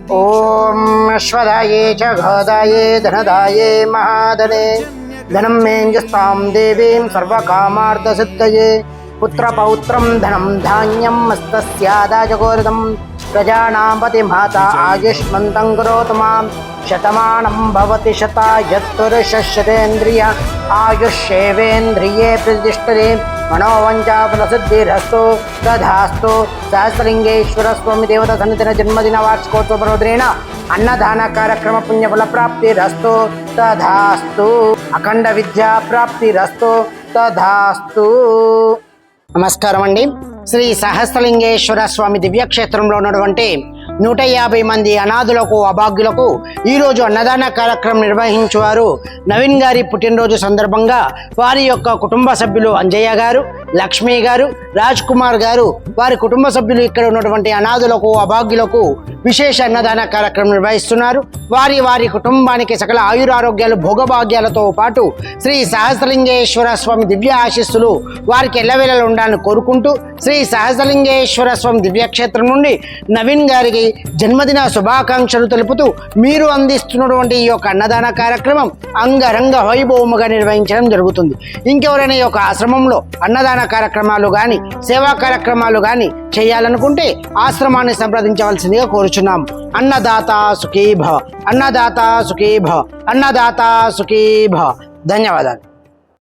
ॐ अश्वदाये च घोदाये, धनदाये, महादने। धनं मेञ्जस्तां देवीं सर्वकामार्थसिद्धये। पुत्रपौत्रं धनं धान्यं मस्तस्यादाजगोरदं प्रजानां पतिमाता आयुष्मन्तं करोतु माँ। शतमानं भवति शता शतायत्पुरुषशतेन्द्रिय आयुष्येवेन्द्रिये प्रतिष्ठते। మనోవంచాఫలసిద్ధిరస్తు తధాస్తు సహస్రలింగేశ్వర స్వామి దేవత సన్నిధిన జన్మదిన వార్షికోత్సవ పర్వదిన అన్నదాన కార్యక్రమ పుణ్యఫల ప్రాప్తిరస్తు తధాస్తు అఖండ విద్యా ప్రాప్తిరస్తు తధాస్తు నమస్కారం అండి శ్రీ సహస్రలింగేశ్వర స్వామి దివ్యక్షేత్రంలో ఉన్నటువంటి నూట యాభై మంది అనాథులకు అభాగ్యులకు ఈరోజు అన్నదాన కార్యక్రమం నిర్వహించేవారు నవీన్ గారి పుట్టినరోజు సందర్భంగా వారి యొక్క కుటుంబ సభ్యులు అంజయ్య గారు లక్ష్మి గారు రాజ్ కుమార్ గారు వారి కుటుంబ సభ్యులు ఇక్కడ ఉన్నటువంటి అనాథులకు అభాగ్యులకు విశేష అన్నదాన కార్యక్రమం నిర్వహిస్తున్నారు. వారి వారి కుటుంబానికి సకల ఆయురారోగ్యాలు భోగభాగ్యాలతో పాటు శ్రీ సహస్రలింగేశ్వర స్వామి దివ్య ఆశీస్సులు వారికి ఎల్లవేళలు ఉండాలని కోరుకుంటూ శ్రీ సహస్రలింగేశ్వర స్వామి దివ్యక్షేత్రం నుండి నవీన్ గారికి జన్మదిన శుభాకాంక్షలు తెలుపుతూ మీరు అందిస్తున్నటువంటి ఈ యొక్క అన్నదాన కార్యక్రమం అంగరంగ వైభవముగా నిర్వహించడం జరుగుతుంది. ఇంకెవరైనా ఈ యొక్క ఆశ్రమంలో అన్నదాన కార్యక్రమాలు కానీ సేవా కార్యక్రమాలు కానీ చేయాలనుకుంటే ఆశ్రమాన్ని సంప్రదించవలసిందిగా కోరుచున్నాం. అన్నదాత సుఖీభవ. అన్నదాత సుఖీభవ. అన్నదాత సుఖీభవ. ధన్యవాదాలు.